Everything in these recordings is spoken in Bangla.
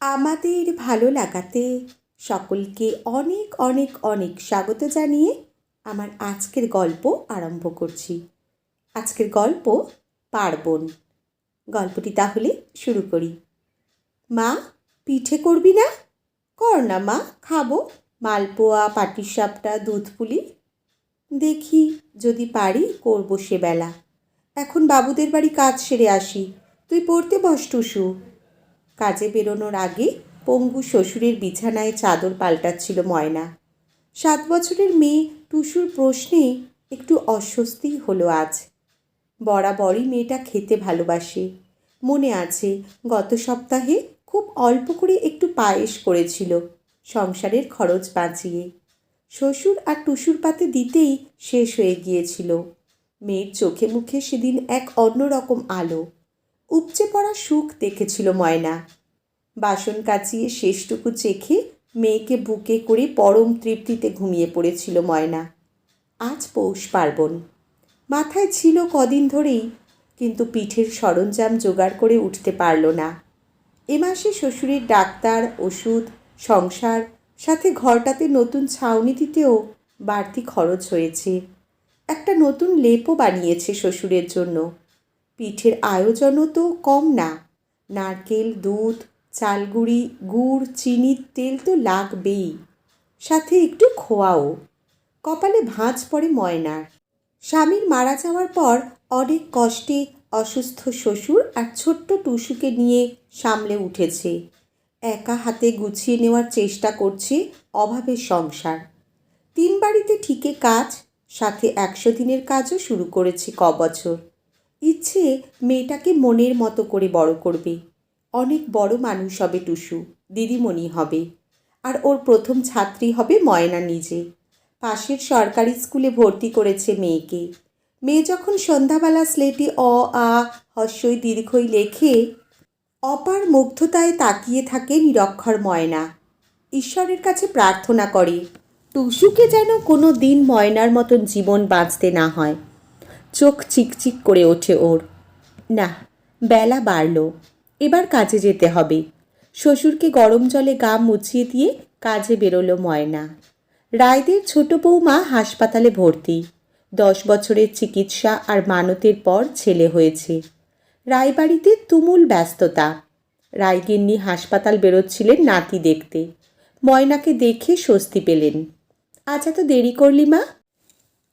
আমাদের ভালো লাগাতে সকলকে অনেক অনেক অনেক স্বাগত জানিয়ে আমার আজকের গল্প আরম্ভ করছি। আজকের গল্প পার্বণ। গল্পটি তাহলে শুরু করি। মা, পিঠে করবি না? কর না মা, খাব। মালপোয়া, পাটিসাপটা দুধ পুলি দেখি যদি পারি করব সেবেলা এখন বাবুদের বাড়ি কাজ সেরে আসি। তুই পড়তে বস টুসু। কাজে বেরোনোর আগে পঙ্গু শ্বশুরের বিছানায় চাদর পাল্টাচ্ছিল ময়না। সাত বছরের মেয়ে টুসুর প্রশ্নে একটু অস্বস্তি হলো আজ। বরাবরই মেয়েটা খেতে ভালোবাসে। মনে আছে, গত সপ্তাহে খুব অল্প করে একটু পায়েস করেছিল, সংসারের খরচ বাঁচিয়ে। শ্বশুর আর টুসুর পাতে দিতেই শেষ হয়ে গিয়েছিল। মেয়ের চোখে মুখে সেদিন এক অন্যরকম আলো। উপচে পড়া সুখ দেখেছিল ময়না। বাসন কাচিয়ে শেষটুকু চেখে মেয়েকে বুকে করে পরম তৃপ্তিতে ঘুমিয়ে পড়েছিল ময়না। আজ পৌষ পার্বণ। মাথায় ছিল কদিন ধরেই, কিন্তু পিঠের সরঞ্জাম জোগাড় করে উঠতে পারল না। এ মাসে শ্বশুরের ডাক্তার, ওষুধ, সংসার, সাথে ঘরটাতে নতুন ছাউনি দিতেও বাড়তি খরচ হয়েছে। একটা নতুন লেপও বানিয়েছে শ্বশুরের জন্য। পিঠের আয়োজনও তো কম না। নারকেল, দুধ, চালগুড়ি, গুড় চিনি তেল তো লাগবেই। সাথে একটু খোয়াও। কপালে ভাঁজ পড়ে ময়নার। স্বামীর মারা যাওয়ার পর অনেক কষ্টে অসুস্থ শ্বশুর আর ছোট্ট টুসুকে নিয়ে সামলে উঠেছে। একা হাতে গুছিয়ে নেওয়ার চেষ্টা করছে অভাবের সংসার। তিন বাড়িতে ঠিকে কাজ, সাথে একশো দিনের কাজও শুরু করেছে ক বছর। ইচ্ছে মেয়েটাকে মনের মতো করে বড় করবে। অনেক বড় মানুষ হবে টুসু, দিদিমণি হবে। আর ওর প্রথম ছাত্রী হবে ময়না নিজে। পাশের সরকারি স্কুলে ভর্তি করেছে মেয়েকে। মেয়ে যখন সন্ধ্যাবেলা স্লেটে অ, আ, হস্যই দীর্ঘই লেখে, অপার মুগ্ধতায় তাকিয়ে থাকে নিরক্ষর ময়না। ঈশ্বরের কাছে প্রার্থনা করে, টুসুকে যেন কোনো দিন ময়নার মতন জীবন বাঁচতে না হয়। চোখ চিকচিক করে ওঠে ওর। না, বেলা বাড়ল, এবার কাজে যেতে হবে। শ্বশুরকে গরম জলে গা মুছিয়ে দিয়ে কাজে বেরোলো ময়না। রায়দের ছোট বৌমা হাসপাতালে ভর্তি। দশ বছরের চিকিৎসা আর মানতের পর ছেলে হয়েছে। রায়বাড়িতে তুমুল ব্যস্ততা। রায়গিন্নি হাসপাতাল বেরোচ্ছিলেন নাতি দেখতে। ময়নাকে দেখে স্বস্তি পেলেন। আজ এত দেরি করলি মা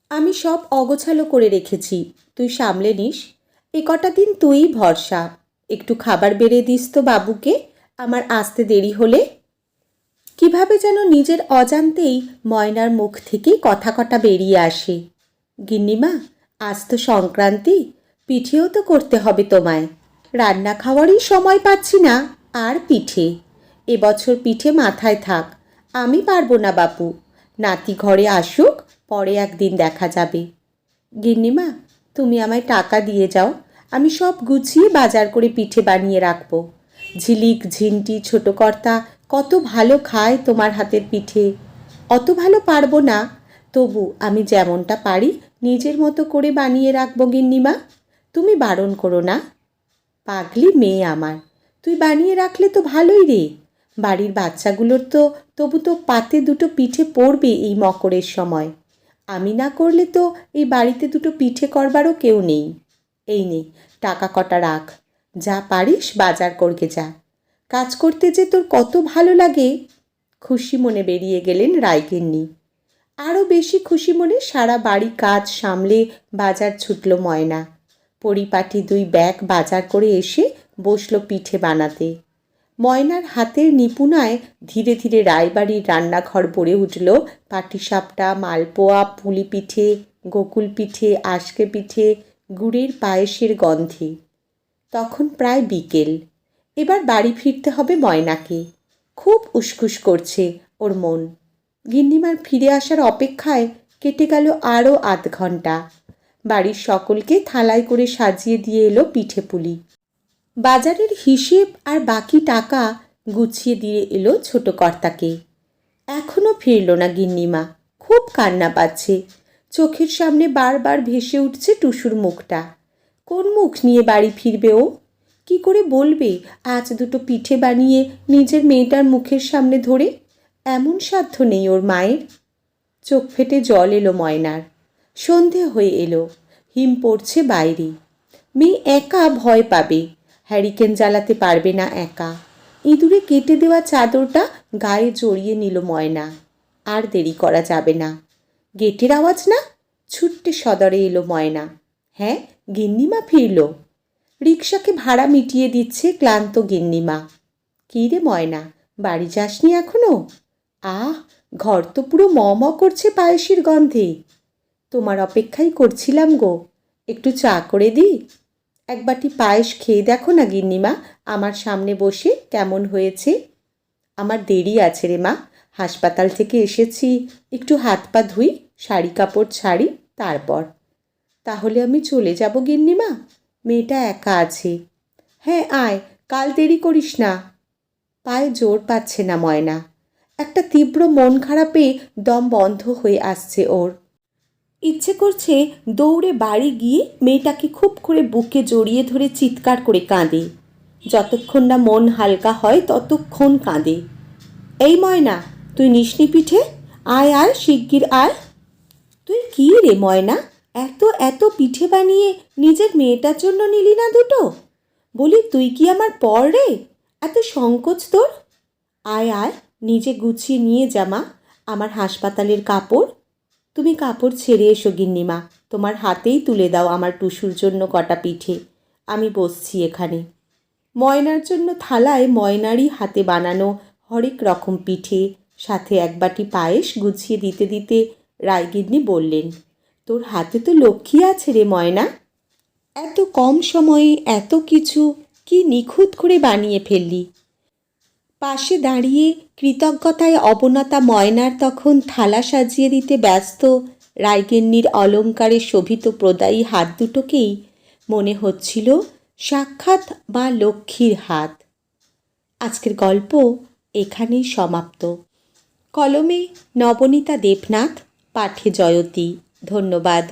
আমি সব অগোছালো করে রেখেছি। তুই সামলে নিস। এ কটা দিন তুই ভরসা। একটু খাবার বেড়ে দিস তো বাবুকে। আমার আসতে দেরি হলে। কীভাবে যেন নিজের অজান্তেই ময়নার মুখ থেকে কথা কটা বেরিয়ে আসে। গিন্নিমা, আজ তো সংক্রান্তি। পিঠেও তো করতে হবে তোমায়। রান্না খাওয়ারই সময় পাচ্ছি না। আর পিঠে? এবছর পিঠে মাথায় থাক। আমি পারব না বাপু। নাতি ঘরে আসুক। পরে একদিন দেখা যাবে। গিন্নিমা, তুমি আমায় টাকা দিয়ে যাও, আমি সব গুছিয়ে বাজার করে পিঠে বানিয়ে রাখব। ঝিলিক, ঝিনটি, ছোট কর্তা, কত ভালো খায় তোমার হাতের পিঠে। অত ভালো পারব না, তবু আমি যেমনটা পারি নিজের মতো করে বানিয়ে রাখব গিন্নিমা। তুমি বারণ করো না। পাগলি মেয়ে আমার, তুই বানিয়ে রাখলে তো ভালোই রে। বাড়ির বাচ্চাগুলোর তো, তবু তো পাতে দুটো পিঠে পড়বে এই মকরের সময়। আমি না করলে তো এই বাড়িতে দুটো পিঠে করবারও কেউ নেই। এই নে, টাকা কটা রাখ। যা পারিস বাজার করকে যা। কাজ করতে যে তোর কত ভালো লাগে। খুশি মনে বেরিয়ে গেলেন রায়গিন্নি। আরও বেশি খুশি মনে সারা বাড়ি কাজ সামলে বাজার ছুটল ময়না। পরিপাটি দুই ব্যাগ বাজার করে এসে বসল পিঠে বানাতে। ময়নার হাতের নিপুণায় ধীরে ধীরে রায়বাড়ির রান্নাঘর ভরে উঠল। পাটিসাপটা, মালপোয়া পুলি পিঠে গোকুল পিঠে আশকে পিঠে গুড়ের পায়েসের গন্ধে। তখন প্রায় বিকেল। এবার বাড়ি ফিরতে হবে ময়নাকে। খুব উসখুস করছে ওর মন। গিন্নিমার ফিরে আসার অপেক্ষায় কেটে গেল আরও আধ ঘণ্টা বাড়ির সকলকে থালায় করে সাজিয়ে দিয়ে এলো পিঠে পুলি বাজারের হিসেব আর বাকি টাকা গুছিয়ে দিয়ে এলো ছোট কর্তাকে। এখনও ফিরল না গিন্নিমা, খুব কান্না পাচ্ছে। চোখের সামনে বারবার ভেসে উঠছে টুসুর মুখটা। কোন মুখ নিয়ে বাড়ি ফিরবে ও? কি করে বলবে আজ দুটো পিঠে বানিয়ে নিজের মেয়েটার মুখের সামনে ধরে? এমন সাধ্য নেই ওর মায়ের। চোখ ফেটে জল এলো ময়নার। সন্ধে হয়ে এলো, হিম পড়ছে বাইরে। মেয়ে একা ভয় পাবে। হ্যারিকেন জ্বালাতে পারবে না একা। ইঁদুরে কেটে দেওয়া চাদরটা গায়ে জড়িয়ে নিল ময়না। আর দেরি করা যাবে না। গেটের আওয়াজ না? ছুট্টে সদরে এলো ময়না। হ্যাঁ গিন্নিমা ফিরল। রিক্সাকে ভাড়া মিটিয়ে দিচ্ছে ক্লান্ত গিন্নিমা। কী রে ময়না, বাড়ি যাসনি এখনও? আহ, ঘর তো পুরো ম ম করছে পায়েসের গন্ধে। তোমার অপেক্ষাই করছিলাম গো। একটু চা করে দিই? এক বাটি পায়েস খেয়ে দেখো না, গিন্নিমা, আমার সামনে বসে কেমন হয়েছে? আমার দেরি আছে রে মা, হাসপাতাল থেকে এসেছি, একটু হাত পা ধুই, শাড়ি কাপড় ছাড়ি, তারপর। তাহলে আমি চলে যাব গিন্নিমা? মেয়েটা একা আছে। হ্যাঁ আয়, কাল দেরি করিস না। পায়ে জোর পাচ্ছে না ময়না। একটা তীব্র মন খারাপে দম বন্ধ হয়ে আসছে ওর। ইচ্ছে করছে দৌড়ে বাড়ি গিয়ে মেয়েটাকে খুব করে বুকে জড়িয়ে ধরে চিৎকার করে কাঁদে। যতক্ষণ না মন হালকা হয়, ততক্ষণ কাঁদে। এই ময়না, তুই নিসনি পিঠে আয় আয়, শিগগির আয়। তুই কি রে ময়না? এত এত পিঠে বানিয়ে নিজের মেয়েটার জন্য নিলি না দুটো? বলি, তুই কি আমার পর রে? এত সংকোচ তোর? আয় আয়, নিজে গুছিয়ে নিয়ে জামা আমার হাসপাতালের কাপড় তুমি কাপড় ছেড়ে এসো, গিন্নিমা। তোমার হাতেই তুলে দাও আমার টুসুর জন্য কটা পিঠে। আমি বসছি এখানে। ময়নার জন্য থালায় ময়নারই হাতে বানানো হরেক রকম পিঠে। সাথে এক বাটি পায়েস গুছিয়ে দিতে দিতে রায়গিন্নি বললেন, তোর হাতে তো লক্ষ্মী আছে রে ময়না। এত কম সময়ে এত কিছু কি নিখুঁত করে বানিয়ে ফেললি? পাশে দাঁড়িয়ে কৃতজ্ঞতায় অবনতা ময়নার তখন থালা সাজিয়ে দিতে ব্যস্ত রায়গিন্নির অলঙ্কারে শোভিত প্রদায়ী হাত দুটোকেই মনে হচ্ছিল সাক্ষাৎ বা লক্ষ্মীর হাত। আজকের গল্প এখানেই সমাপ্ত। কলমে নবনীতা দেবনাথ, পাঠে জয়তী। ধন্যবাদ।